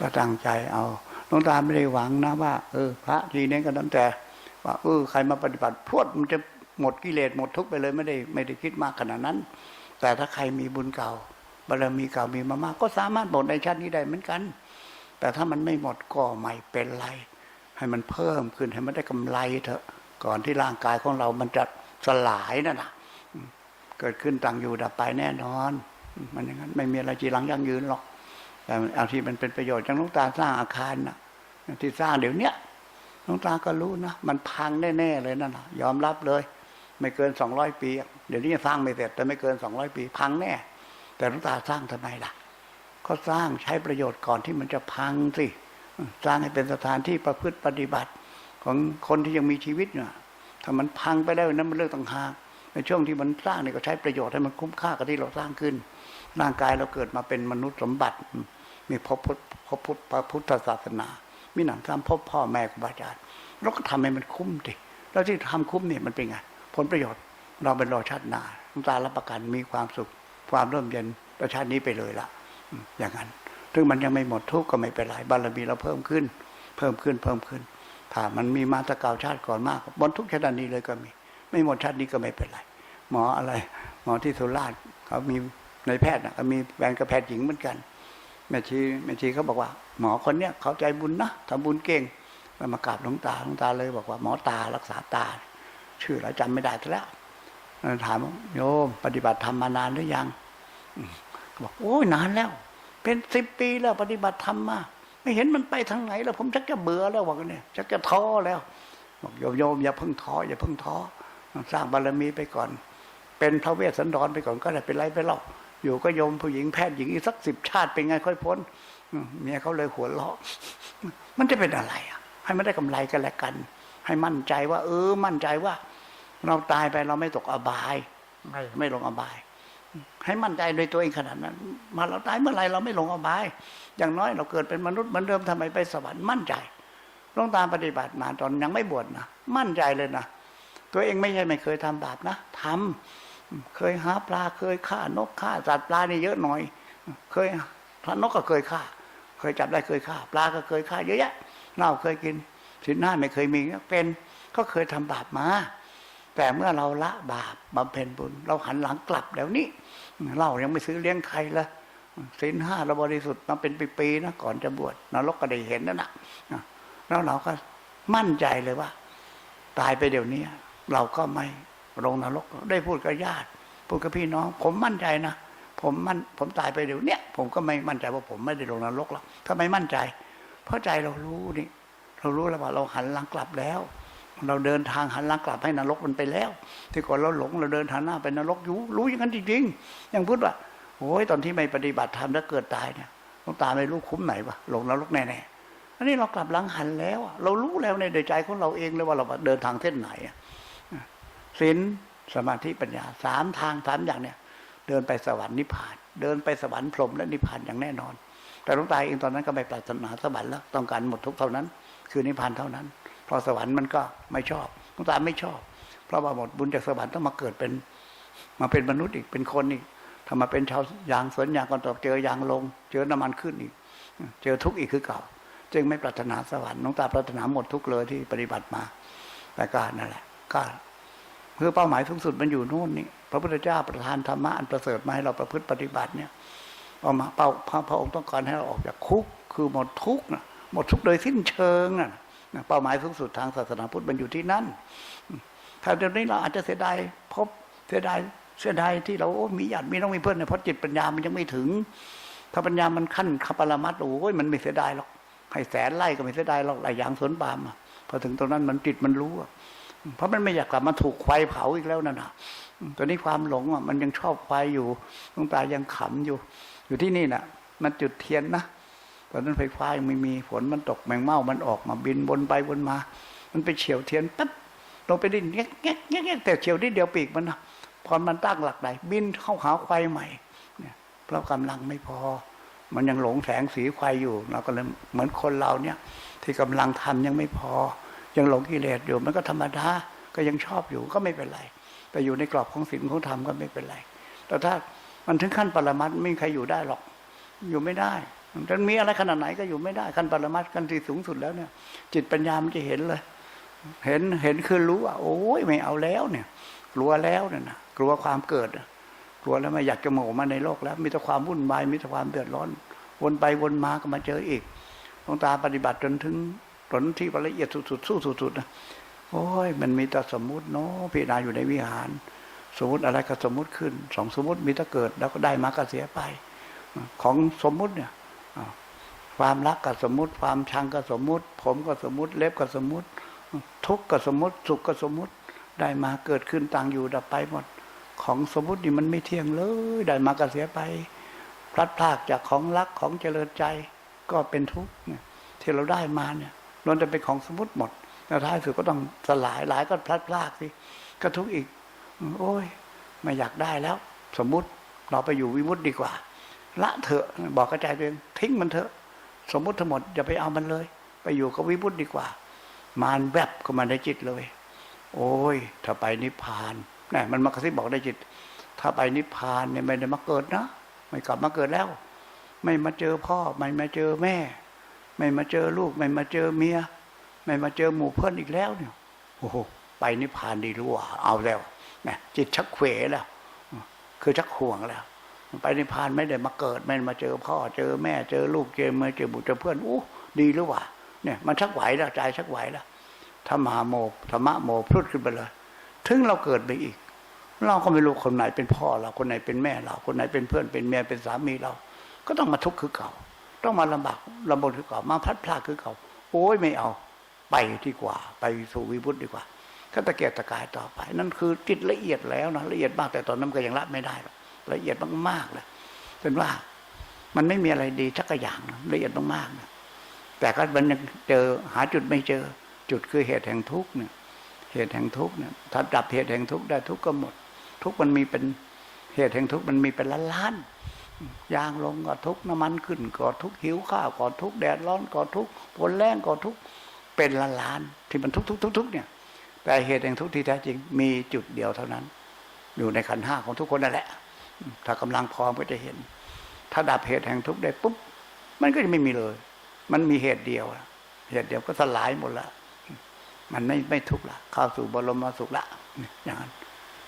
ก็ตั้งใจเอาหลวงตาไม่ได้หวังนะว่า เออ พระทีนี้ก็ตั้งแต่ ว่าเออใครมาปฏิบัติพวดมันจะหมดกิเลสหมดทุกข์ไปเลยไม่ได้ไม่ได้คิดมากขนาดนั้น แต่ถ้าใครมีบุญเก่าบารมีเก่ามีมามากก็สามารถหมดในชาตินี้ได้เหมือนกัน แต่ถ้ามันไม่หมดก็ไม่เป็นไร ให้มันเพิ่มขึ้นให้มันได้กำไรเถอะ ก่อนที่ร่างกายของเรามันจะสลายนั่นนะเกิดขึ้นตั้งอยู่ดับไปแน่นอนมมันอย่างนั้นไม่มีอะไรจีรังยั่งยืนหรอก แต่เอาที่มันเป็นประโยชน์อย่างลวงตาสร้างอาคารนะที่สร้างเดี๋ยวเนี้ยลวงตาก็รู้นะมันพังแน่ๆเลยนั่นนะยอมรับเลย ไม่เกินสองร้อยปี เดี๋ยวนี้ยังสร้างไม่เสร็จแต่ไม่เกินสองร้อยปี พังแน่ แต่ลวงตาสร้างทำไมล่ะ ก็สร้างใช้ประโยชน์ก่อนที่มันจะพังสิสร้างให้เป็นสถานที่ประพฤติปฏิบัติของคนที่ยังมีชีวิตเนี่ยถ้ามันพังไปแล้วนั้นมันเรื่องต่างหากในช่วงที่มันสร้างเนี่ยก็ใช้ประโยชน์ให้มันคุ้มค่ากับที่เราสร้างขึ้น ร่างกายเราเกิดมาเป็นมนุษย์สมบัติ มีพบพุทธพบพุทธพระพุทธศาสนา มีหนังทำพบพ่อแม่ครูบาอาจารย์เราก็ทำให้มันคุ้มดิแล้วที่ทำคุ้มเนี่ยมันเป็นไงผลประโยชน์เราเป็นรอชาติหน้าหลวงตารับประกันมีความสุข ความร่มเย็นประชาตินี้ไปเลยละอย่างนั้นถึงมันยังไม่หมดทุกข์ก็ไม่เป็นไรบารมีเราเพิ่มขึ้น เพิ่มขึ้นเพิ่มขึ้น ถ้ามันมีมาตะก่าชาติก่อนมากบนทุกชาตินี้เลยก็มี ไม่หมดชาตินี้ก็ไม่เป็นไรหมออะไร หมอที่สุราษฎร์เขามีในแพทย์นะเขามีแฟนกับแพทย์หญิงเหมือนกัน แม่ชีแม่ชีเขาบอกว่า หมอคนเนี้ยเขาใจบุญนะทำบุญเก่งแล้วมากราบหลวงตาหลวงตาเลยบอกว่าหมอตารักษาตา ชื่ออะไรจำไม่ได้แล้วถามว่าโยมปฏิบัติธรรมมานานหรือยังอืมเขาบอกโอ้ยนานแล้ว เป็นสิบปีแล้วปฏิบัติธรรมมาไม่เห็นมันไปทางไหน แล้วผมชักจะเบื่อแล้วบอกเนี่ยชักจะท้อแล้วบอกโยมโยมอย่าเพิ่งท้ออย่าเพิ่งท้อสร้างบารมีไปก่อน เป็นพระเวสสันดรไปก่อนก็ได้เป็นไรไปหรอก อยู่ก็โยมผู้หญิงแพทย์หญิงอีกสักสิบชาติเป็นไงค่อยพ้นเมียเขาเลยหัวเราะมันจะเป็นอะไรอะ ให้มันได้กำไรกันและกัน ให้มั่นใจว่า เออ มั่นใจว่า เราตายไปเราไม่ตกอบาย ไม่ไม่ลงอบาย ให้มั่นใจโดยตัวเองขนาดนั้น มาเราตายเมื่อไหรเราไม่ลงอบาย อย่างน้อยเราเกิดเป็นมนุษย์เหมือนเดิมทำไมไปสวรรค์มั่นใจลวงตามปฏิบัติมาตอนยังไม่บวชนะมั่นใจเลยนะตัวเองไม่ใช่ไม่เคยทำบาปนะทำ เคยหาปลาเคยฆ่านกฆ่าสัตว์ปลานี่เยอะหน่อย เคยพระนกก็เคยฆ่า เคยจับได้เคยฆ่า ปลาก็เคยฆ่าเยอะแยะเราเคยกินสินห้าไม่เคยมีเป็นก็เคยทำบาปมา แต่เมื่อเราละบาปบำเพ็ญบุญ เราหันหลังกลับแล้วนี่เรายังไม่ซื้อเลี้ยงใครละสินห้าเราบริสุทธิ์มาเป็นปีๆนะก่อนจะบวชนรกก็ได้เห็นนั่นนะแล้วเราก็มั่นใจเลยว่า ตายไปเดี๋ยวนี้เราก็ไม่ ลงนรก ได้พูดกับญาติพูดกับพี่น้อง ผมมั่นใจนะผมมั่นผมตายไปเดี๋ยวเนี้ยผมก็ไม่มั่นใจว่าผมไม่ได้ลงนรกหรอกถ้าไมมั่นใจ เพราะใจเรารู้นี่ เรารู้แล้วว่าเราหันหลังกลับแล้ว เราเดินทางหันหลังกลับให้นรกมันไปแล้ว ที่ก่อนเราหลงเราเดินทางหน้าไปนรกอยู่รู้อย่างนั้นจริงๆอย่างพูดว่าโอ้ยตอนที่ไม่ปฏิบัติธรรมแล้วเกิดตายเนี่ยต้องตาไม่รู้คุ้มไหนวะลงนรกแน่ๆอันนี้เรากลับหลังหันแล้วเรารู้แล้วในใจของเราเองเลยว่าเราเดินทางเส้นไหนอะ ศีลสมาธิปัญญาสามทางสามอย่างเนี่ย เดินไปสวรรค์นิพพาน เดินไปสวรรค์พรหมและนิพพานอย่างแน่นอน แต่หลวงตาเองตอนนั้นก็ไม่ปรารถนาสวรรค์แล้วต้องการหมดทุกเท่านั้น คือนิพพานเท่านั้นเพราะสวรรค์มันก็ไม่ชอบหลวงตาไม่ชอบ เพราะว่าหมดบุญจากสวรรค์ต้องมาเกิดเป็น มาเป็นมนุษย์อีกเป็นคนอีกถ้ามาเป็นชาวยางสวนยางก็ต้อเจอยางลง เจอน้ำมันขึ้นอีก เจอทุกข์อีกคือเก่า จึงไม่ปรารถนาสวรรค์หลวงตาปรารถนาหมดทุกข์เลยที่ปฏิบัติมาแต่ก็นั่นแหละก็ คือเป้าหมายสูงสุดมันอยู่นู่นนี่พระพุทธเจ้าประทานธรรมะอันประเสริฐมาให้เราประพฤติปฏิบัติเนี่ยเป้ามาเป้าพระพระองค์ต้องการให้เราออกจากคุก คือหมดทุกข์นะหมดทุกข์โดยสิ้นเชิงนะเป้าหมายสูงสุดทางศาสนาพุทธมันอยู่ที่นั่นถ้าเดี๋ยวนี้เราอาจจะเสียดายพบเสียดายเสียดายที่เราโอ้มีญาติมีน้องมีเพื่อนเนี่ยเพราะจิตปัญญามันยังไม่ถึง ถ้าปัญญามันขั้นขัปรมัตถ์โอ้ยมันไม่เสียดายหรอกให้แสนไล่ก็ไม่เสียดายหรอกหลายอย่างสวนปามพอถึงตรงนั้นมันจิตมันรู้ เพราะมันไม่อยากกลับมาถูกไฟเผาอีกแล้วนั่นนะตอนนี้ความหลงอะมันยังชอบไฟอยู่หลวงตายังขำอยู่ อยู่ที่นี่น่ะ มันจุดเทียนนะตอนนั้นไฟฟ้ายังไม่มีฝนมันตกแมงเม่ามันออกมาบินวนไปวนมา มันไปเฉียวเทียนปั๊บลงไปดินแง๊กแง๊กแง๊กแต่เฉียวที่เดียวปีกมันนะพอมันตั้งหลักไหนบินเข้าหาไฟใหม่เนี่ยเพราะกำลังไม่พอ มันยังหลงแสงสีไฟอยู่เราก็เลยเหมือนคนเราเนี่ย ที่กำลังทำยังไม่พอ ยังหลงกิเลสอยู่มันก็ธรรมดาก็ยังชอบอยู่ก็ไม่เป็นไร แต่อยู่ในกรอบของศีลของธรรมก็ไม่เป็นไร แต่ถ้ามันถึงขั้นปรมัตไม่มีใครอยู่ได้หรอก อยู่ไม่ได้จะมีอะไรขนาดไหนก็อยู่ไม่ได้ขั้นปรมัตขั้นที่สูงสุดแล้วเนี่ย จิตปัญญามันจะเห็นเลย เห็นเห็นคือรู้ว่าโอ้ยไม่เอาแล้วเนี่ย กลัวแล้วเนี่ยนะกลัวความเกิดกลัวแล้วไม่อยากจะโหมมาในโลกแล้ว มีแต่ความวุ่นวายมีแต่ความเดือดร้อน วนไปวนมาก็มาเจออีกหลวงตาปฏิบัติจนถึง ผลที่ละเอียดสุดๆสู้สุดๆนะโอ้ยมันมีแต่สมมุติเนาะพิจารณาอยู่ในวิหาร สมมติอะไรก็สมมุติขึ้นสองสมมติมีแต่เกิด แล้วก็ได้มาก็เสียไป ของสมมุติเนี่ยความรักก็สมมติ ความชังก็สมมติ ผมก็สมมติ เล็บก็สมมติ ทุกข์ก็สมมติ สุขก็สมมติ ได้มาเกิดขึ้นต่างอยู่ดับไปหมด ของสมมตินี่มันไม่เที่ยงเลย ได้มาก็เสียไป พลัดพรากจากของรักของเจริญใจก็เป็นทุกข์เนี่ยที่เราได้มาเนี่ย ล้วนจะเป็นของสมมติหมดแล้วท้ายสุดก็ต้องสลายหลายก็พลัดพรากสิก็ทุกข์อีก โอ้ย ไม่อยากได้แล้ว สมมุติเราไปอยู่วิมุตติดีกว่า ละเถอะบอกกระจายตัวเองทิ้งมันเถอะ สมมุติทั้งหมดอย่าไปเอามันเลย ไปอยู่กับวิมุตติดีกว่า มารแวบเข้ามาในจิตเลย โอ้ย ถ้าไปนิพพานนี่มันมากระซิบบอกในจิต ถ้าไปนิพพานเนี่ยไม่ได้มาเกิดนะไม่กลับมาเกิดแล้ว ไม่มาเจอพ่อไม่มาเจอแม่ ไม่มาเจอลูก ไม่มาเจอเมีย ไม่มาเจอหมู่เพื่อนอีกแล้วเนี่ยโอ้โหไปนิพพานดีรู้ว่าเอาแล้วนะจิตชักเขวแล้ว คือชักห่วงแล้ว ไปนิพพานไม่ได้มาเกิด ไม่มาเจอพ่อ เจอแม่เจอลูกเจอเมื่อเจอบุตรเจอเพื่อนอู้ดีรือว่าเนี่ยมันชักไหวแล้วใจชักไหวแล้วธรรมาโมธรรมะโมพลุดขึ้นไปเลย ถึงเราเกิดไปอีก เราก็ไม่รู้คนไหนเป็นพ่อเราคนไหนเป็นแม่เรา คนไหนเป็นเพื่อนเป็นเมียเป็นสามีเรา ก็ต้องมาทุกข์คือเก่า ต้องมาลำบากลำบนคือเก่ามาพัดพราคือเก่าโอ้ยไม่เอา ไปดีกว่า ไปสู่วิบุตดีกว่าก็ตะเกียกตะกายต่อไป นั่นคือจิตละเอียดแล้วนะละเอียดมากแต่ตอนนั้นก็ยังละไม่ได้หรอกละเอียดมากๆเลยเป็นว่ามันไม่มีอะไรดีสักอย่างนะละเอียดมากๆนะแต่ก็มันยังเจอหาจุดไม่เจอ จุดคือเหตุแห่งทุกข์เนี่ย เหตุแห่งทุกข์เนี่ยถ้าดับเหตุแห่งทุกข์ได้ทุกข์ก็หมด ทุกข์มันมีเป็นเหตุแห่งทุกข์มันมีเป็นล้านล้านๆ ยางลงก็ทุกน้ำมันขึ้นก็ทุกหิวข้าวก็ทุกแดดร้อนก็ทุกฝนแรงก็ทุกเป็นล้านล้านที่มันทุกทุกทุกทุกเนี่ย แต่เหตุแห่งทุกที่แท้จริงมีจุดเดียวเท่านั้น อยู่ในขันห้าของทุกคนนั่นแหละ ถ้ากำลังพร้อมก็จะเห็น ถ้าดับเหตุแห่งทุกได้ปุ๊บมันก็จะไม่มีเลย มันมีเหตุเดียวเหตุเดียวก็สลายหมดละมันไม่ไม่ทุกละเข้าสู่บรมสุขละอย่างนั้น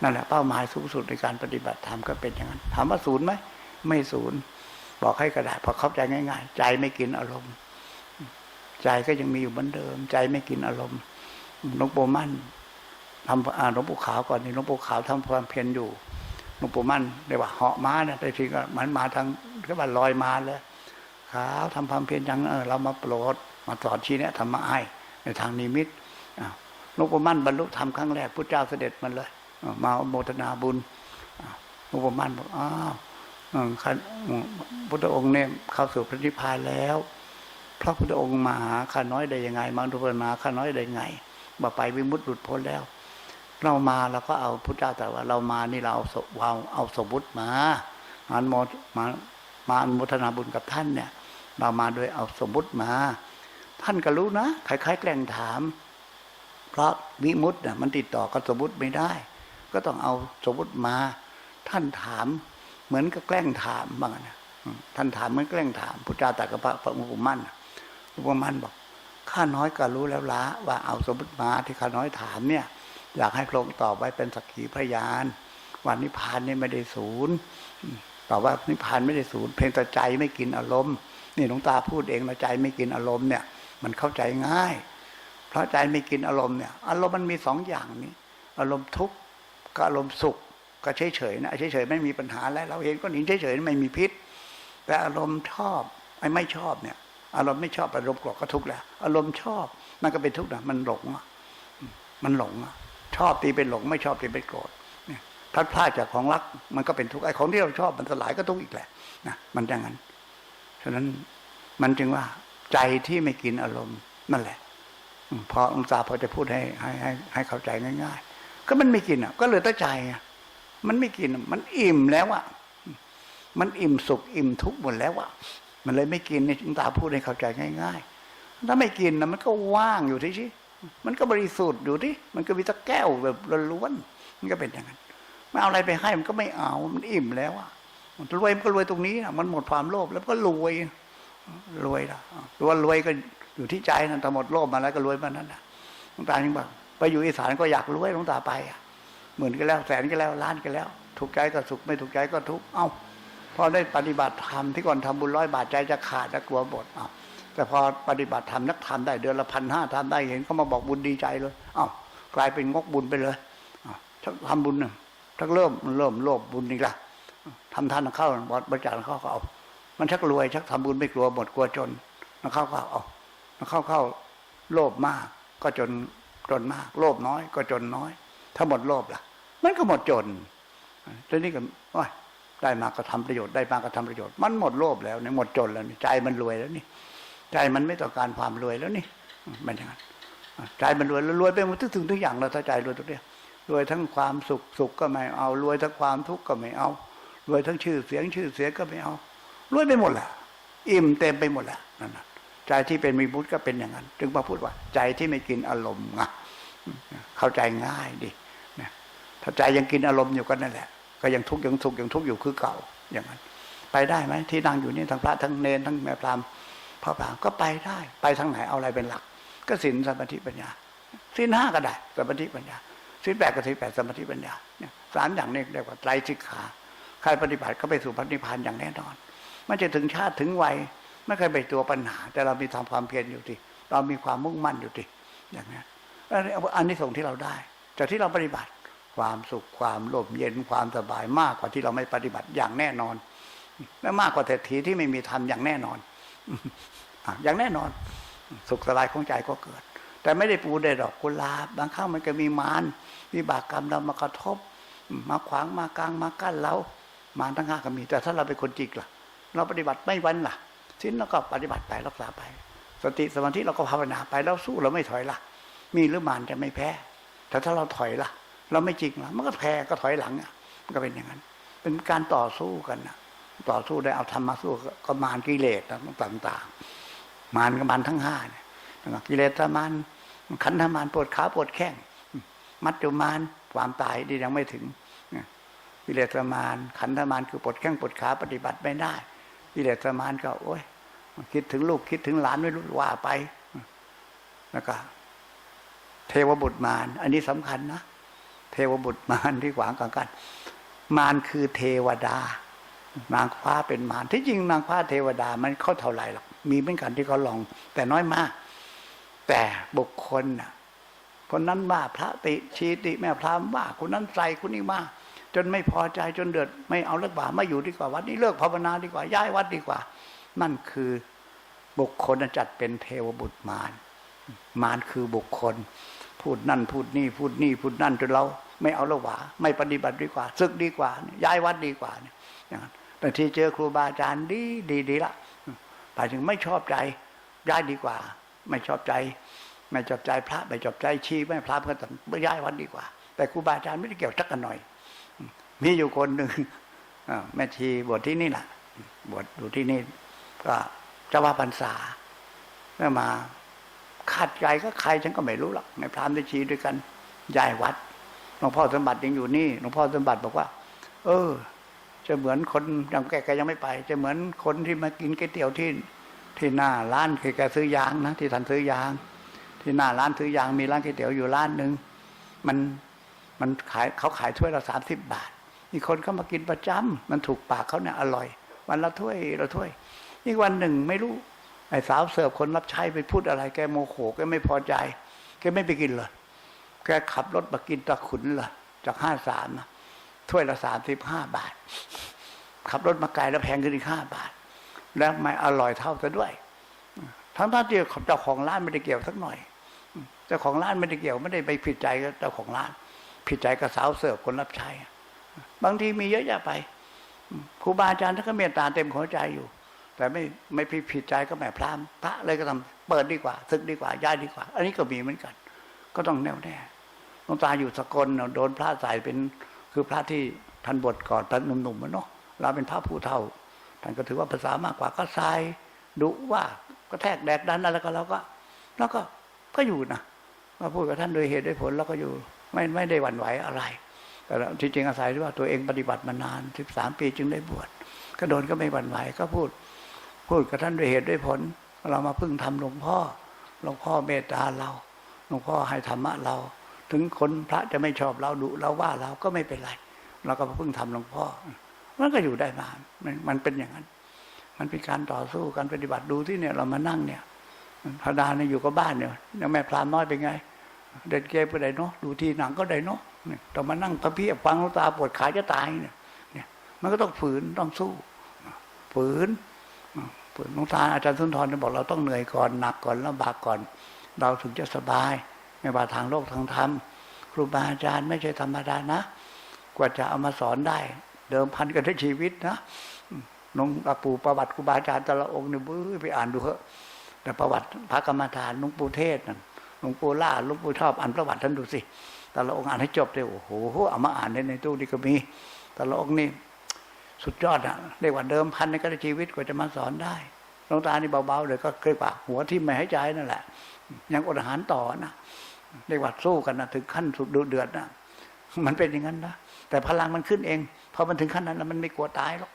นั่นแหละเป้าหมายสูงสุดในการปฏิบัติธรรมก็เป็นอย่างนั้นถามว่าศูนย์ไหม ไม่ศูนย์ บอกให้กระดาษพอเข้าใจง่าย ๆ ใจไม่กินอารมณ์ ใจก็ยังมีอยู่เหมือนเดิม ใจไม่กินอารมณ์หลวงปู่มั่นทำอ่าหลวงปู่ขาวก่อนนี่หลวงปู่ขาวทำความเพียรอยู่หลวงปู่มั่นเรียกว่าเหาะม้าเนี่ยแต่ทีก็มันมาทางเรียกว่าลอยมาเลยขาวทำความเพียรยังเออเรามาโปรดมาสอนชี้เนี่ยทำมาให้ในทางนิมิตอ่าหลวงปู่มั่นบรรลุธรรมครั้งแรกพระเจ้าเสด็จมาเลยมาโมทนาบุญอ่าหลวงปู่มั่นบอกอ้าว พุทธองค์เนี่ยเข้าสู่พระนิพพานแล้วพระพุทธองค์มาหาข้าน้อยได้ยังไงมาดูมาหาข้าน้อยได้ยังไงมาไปวิมุตติหลุดพ้นแล้ว เรามาเราก็เอาพุทธเจ้าแต่ว่า เรามานี่เราเอาสเอาเอาสมมุติมาอันโมมามาอนโมทนาบุญกับท่านเนี่ย เรามาโดยเอาสมมุติมา ท่านก็รู้นะคล้ายๆแกล้งถาม เพราะวิมุตติน่ะมันติดต่อกับสมมุติไม่ได้ ก็ต้องเอาสมมุติมา ท่านถาม เหมือนกับแกล้งถามบ้างนะท่านถามเหมือนแกล้งถามพุทธเจ้าตรัสกับพระพระมุขมั่นพระมุขมั่นบอกข้าน้อยก็รู้แล้วละว่าเอาสมมติมาที่ข้าน้อยถามเนี่ย อยากให้พระองค์ตอบไว้เป็นสักขีพยานว่านิพพานนี่ไม่ได้ศูนย์ตอบว่านิพพานไม่ได้ศูนย์เพียงแต่ใจไม่กินอารมณ์นี่หลวงตาพูดเองนะใจไม่กินอารมณ์เนี่ย มันเข้าใจง่าย เพราะใจไม่กินอารมณ์เนี่ย อารมณ์มันมีสองอย่างนี้ อารมณ์ทุกข์กับอารมณ์สุข ก็เฉยเฉยๆนะเฉยเฉยๆไม่มีปัญหาแล้วเราเห็นก็หนินเฉยเฉยๆไม่มีพิษ แต่อารมณ์ชอบไอ้ไม่ชอบเนี่ย อารมณ์ไม่ชอบอารมณ์โกรธก็ทุกข์แล้ว อารมณ์ชอบมันก็เป็นทุกข์นะมันหลงมันหลงชอบตีเป็นหลง ไม่ชอบตีเป็นโกรธพลัดพลาดจากของรักมันก็เป็นทุกข์ไอ้ของที่เราชอบมันสลายก็ทุกข์อีกแหละนะมันอย่างนั้นฉะนั้นมันจึงว่าใจที่ไม่กินอารมณ์นั่นแหละพอองค์ตาพอจะพูดให้ให้ให้ให้เข้าใจง่าย ๆ ก็มันไม่กินอะ ก็เหลือแต่ใจอะ มันไม่กิน มันอิ่มแล้วอะมันอิ่มสุขอิ่มทุกข์หมดแล้วอะมันเลยไม่กินนี่จึงตาพูดให้เข้าใจง่าย ๆ ถ้าไม่กินนะมันก็ว่างอยู่ที่ชิมันก็บริสุทธิ์อยู่ที่มันก็มีตะแก้วแบบล้วนๆมันก็เป็นอย่างนั้นไม่เอาอะไรไปให้มันก็ไม่เอา มันอิ่มแล้วอะมันรวยมันก็รวยตรงนี้นะมันหมดความโลภแล้วก็รวยรวยละตัวรวยก็อยู่ที่ใจนั่นแต่หมดโลภมาแล้วก็รวยมานั้นนะหลวงตาจึงบอกไปอยู่อีสานก็อยากรวยหลวงตาไปอะ หมื่นก็แล้วแสนก็แล้วล้านก็แล้ว ถูกใจก็สุขไม่ถูกใจก็ทุกข์เอ้าพอได้ปฏิบัติธรรมที่ก่อนทำบุญร้อยบาทใจจะขาดจะกลัวหมดอ้าแต่พอปฏิบัติธรรมนักทำได้เดือนละพันห้าทำได้เห็นเขามาบอกบุญดีใจเลย เอ้ากลายเป็นงกบุญไปเลยอ้าวถ้าทำบุญน่ะถ้าเริ่มเริ่มโลภบุญอีกละทำทานเข้าบริจาคเข้าก็เอา มันชักรวยชักทำบุญไม่กลัวหมดกลัวจนนักเข้าก็เอานักเข้าเข้าโลภมากก็จนจนมาก โลภน้อยก็จนน้อย ถ้าหมดโลภล่ะ มันก็หมดจนทีนี้ก็ได้มาก็ทำประโยชน์ได้มาก็ทำประโยชน์มันหมดโลภแล้วเนี่ยหมดจนแล้วนี่ใจมันรวยแล้วนี่ใจมันไม่ต้องการความรวยแล้วนี่มันอย่างนั้นใจมันรวยแล้วรวยไปหมดทุกสิ่งทุกอย่างเราถ้าใจรวยทุกเรื่องรวยทั้งความสุขสุขก็ไม่เอารวยทั้งความทุกข์ก็ไม่เอารวยทั้งชื่อเสียงชื่อเสียงก็ไม่เอารวยไปหมดแหละอิ่มเต็มไปหมดแหละนั่นนะใจที่เป็นมีบุญก็เป็นอย่างนั้น จึงมาพูดว่า ใจที่ไม่กินอารมณ์ไงเข้าใจง่ายดิ ถ้าใจยังกินอารมณ์อยู่ก็นั่นแหละ ก็ยังทุกข์ยังสุกข์ยังทุกข์อยู่คือเก่าอย่างนั้น ไปได้ไหมที่นั่งอยู่นี่ทั้งพระทั้งเนรทั้งแม่พรามพระพรามก็ไปได้ไปทางไหนเอาอะไรเป็นหลัก ก็ศีลสมาธิปัญญาศีลห้าก็ได้สมาธิปัญญาศีลแปดก็ศีลแปดสมาธิปัญญาเนี่ยสามอย่างนี้เรียกว่าไตรสิกขาใครปฏิบัติก็ไปสู่พระนิพพานอย่างแน่นอนมันจะถึงชาติถึงวัยไม่เคยไปตัวปัญหา แต่เรามีทำความเพียรอยู่ที่เรามีความมุ่งมั่นอยู่ที่อย่างนี้อันนี้ส่งที่เราได้ จากที่เราปฏิบัติ ความสุขความร่มเย็นความสบายมากกว่าที่เราไม่ปฏิบัติอย่างแน่นอน และมากกว่าเศรษฐีที่ไม่มีธรรมอย่างแน่นอนอย่างแน่นอน สุขสบายของใจก็เกิด แต่ไม่ได้ปูได้ดอกกุหลาบบางครั้งมันก็มีมารมีบากกรรมเรามากระทบ มาขวางมากลางมากั้นเรามารทั้งห้าก็มี แต่ถ้าเราเป็นคนจิกล่ะ เราปฏิบัติไม่วันล่ะสิ้นเราก็ปฏิบัติไปรักษาไป สติสมาธิเราก็ภาวนาไปแล้วสู้เราไม่ถอยล่ะ มีหรือมารจะไม่แพ้แต่ถ้าเราถอยล่ะ เราไม่จริงละมันก็แพ้ก็ถอยหลังอะมันก็เป็นอย่างนั้น เป็นการต่อสู้กันนะต่อสู้ได้เอาธรรมมาสู้ก็มารกิเลสต่างๆ มารกับมารทั้งห้าเนี่ยกิเลสมารขันธมารปวดขาปวดแข้งมัจจุมารความตายดียังไม่ถึงกิเลสมารขันธมารคือปวดแข้งปวดขาปฏิบัติไม่ได้กิเลสมารก็โอ้ยคิดถึงลูกคิดถึงหลานไม่รู้ว่าไปแล้วก็เทวบุตรมารอันนี้สำคัญนะ เทวบุตรมารที่ขวางกันกัน มารคือเทวดา นางฟ้าเป็นมารที่จริงนางฟ้าเทวดามันเข้าเท่าไหร่หรอกมีเหมือนกันที่เขาลอง แต่น้อยมาก แต่บุคคลน่ะคนนั้นว่าพระติชีติแม่พรามว่าคนนั้นใส่คนนี้มาจนไม่พอใจจนเดือดไม่เอาเลิกบ่าไม่อยู่ดีกว่าวัดนี้เลิกภาวนาดีกว่าย้ายวัดดีกว่า นั่นคือบุคคลจัดเป็นเทวบุตรมารมารคือบุคคล พูดนั่นพูดนี่พูดนี่พูดนั่นจนเราไม่เอาละหวาไม่ปฏิบัติดีกว่าซึกดีกว่า ย้ายวัดดีกว่าเนี่ยอย่างนั้นบางทีเจอครูบาอาจารย์ดีดีดีละไปถึงไม่ชอบใจย้ายดีกว่า ไม่ชอบใจ ไม่ชอบใจพระ ไม่ชอบใจชีไม่พระก็ต้องย้ายวัดดีกว่า แต่ครูบาอาจารย์ไม่ได้เกี่ยวจักกันหน่อย มีอยู่คนหนึ่งแม่ชีบวชที่นี่แหละบวชอยู่ที่นี่ ก็จะว่าพรรษาเมื่อมา ขาดใจก็ใครฉันก็ไม่รู้หรอกในพรามได้ชี้ด้วยกันยายวัดหลวงพ่อสมบัติยังอยู่นี่หลวงพ่อสมบัติบอกว่า เออ จะเหมือนคนยังแกแกยังไม่ไป จะเหมือนคนที่มากินก๋วยเตี๋ยวที่ที่หน้าร้านคือแกซื้อยางนะที่ท่านซื้อยาง ที่หน้าร้านซื้อยางมีร้านก๋วยเตี๋ยวอยู่ร้านหนึ่งมันมันขายเขาขายถ้วยละสามสิบบาทมีคนเข้ามากินประจำมันถูกปากเขาเนี่ยอร่อย วันละถ้วยละถ้วย อีกวันหนึ่งไม่รู้ ไอ้สาวเสิร์ฟคนรับใช้ไปพูดอะไร แกโมโหแกไม่พอใจ แกไม่ไปกินเลยแกขับรถมากินตะขุนเลยจากห้าสามนะถ้วยละสามสิบห้าบาท ขับรถมาไกลแล้วแพงขึ้นอีกห้าบาท แล้วไม่อร่อยเท่าซะด้วย ทั้งท่านที่เจ้าของร้านไม่ได้เกี่ยวสักหน่อยเจ้าของร้านไม่ได้เกี่ยวไม่ได้ไปผิดใจกับเจ้าของร้าน ผิดใจกับสาวเสิร์ฟคนรับใช้บางทีมีเยอะแยะไปครูบาอาจารย์ท่านก็เมตตาเต็มหัวใจอยู่ แต่ไม่ไม่ผิดผิดใจก็แม่พรามพระเลยก็ทำเปิดดีกว่าซึกดีกว่าย้ายดีกว่า อันนี้ก็มีเหมือนกัน ก็ต้องแน่วแน่หลวงตาอยู่สกลโดนพระใส่เป็นคือพระที่ท่านบทก่อนท่านหนุ่มๆมันเนาะเราเป็นพระผู้เฒ่าท่านก็ถือว่าภาษามากกว่าก็ทรายดุว่าก็แทกแดกดันอะไรก็เราก็แล้วก็ก็อยู่นะมาพูดกับท่านโดยเหตุด้วยผลแล้วก็อยู่ไม่ไม่ได้หวั่นไหวอะไรแต่ที่จริงอาศัยที่ว่าตัวเองปฏิบัติมานานสิบสามปีจึงได้บวชก็โดนก็ไม่หวั่นไหวก็พูด พูดกับท่านด้วยเหตุด้วยผล เรามาพึ่งทำหลวงพ่อ หลวงพ่อเมตตาเรา หลวงพ่อให้ธรรมะเรา ถึงคนพระจะไม่ชอบเราดุเราว่าเราก็ไม่เป็นไร เราก็มาพึ่งทำหลวงพ่อ มันก็อยู่ได้มา มันมันเป็นอย่างนั้น มันเป็นการต่อสู้การปฏิบัติดูที่เนี่ยเรามานั่งเนี่ยพระดาเนี่ยอยู่กับบ้านเนี่ยยังแม่พรามน้อยเป็นไง เด็ดเกมก็ได้เนาะดูที่หนังก็ได้เนาะเนี่ยต้องมานั่งพระพียบฟังหลวงตาปวดขาจะตายเนี่ย เนี่ย มันก็ต้องฝืนต้องสู้ ฝืน หลวงตาอาจารย์สุนทรบอกเราต้องเหนื่อยก่อนหนักก่อนลำบากก่อน เราถึงจะสบาย ไม่ว่าทางโลกทางธรรมครูบาอาจารย์ไม่ใช่ธรรมดานะ กว่าจะเอามาสอนได้ เดิมพันกันด้ชีวิตนะหลวงปู่ประวัติครูบาอาจารย์แต่ละองค์เนี่ยบื้อไปอ่านดูเถอะแต่ประวัติพระกรรมฐานหลวงปู่เทศนั่นหลวงปู่ล่าหลวงปู่ชอบอ่านประวัติท่านดูสิแต่ละองค์อ่านให้จบเลยโอ้โหเอามาอ่านในในตู้นี่ก็มีแต่ละองค์นี่ สุดยอดอะเรียกว่าเดิมพันในการชีวิตกว่าจะมาสอนได้หลวงตานี่เบาๆเลยก็เคยปากหัวที่ไม่หายใจนั่นแหละ ยังอดอาหารต่อนะเรียกว่าสู้กันนะถึงขั้นสุดเดือดนะมันเป็นอย่างนั้นนะแต่พลังมันขึ้นเองพอมันถึงขั้นนั้นแล้วมันไม่กลัวตายหรอก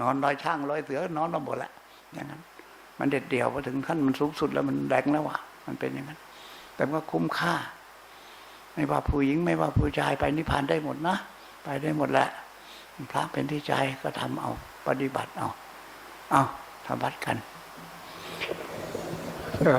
นอนลอยช่างลอยเสือนอนมาหมดละอย่างนั้น มันเด็ดเดี่ยวพอถึงขั้นมันสูงสุดแล้วมันแรงแล้วว่ะ มันเป็นอย่างนั้น แต่มันก็คุ้มค่า ไม่ว่าผู้หญิงไม่ว่าผู้ชายไปนิพพานได้หมดนะไปได้หมดแหละ พระเป็นที่ใจก็ทำเอาปฏิบัติเอาเอาทำบัดกันเออ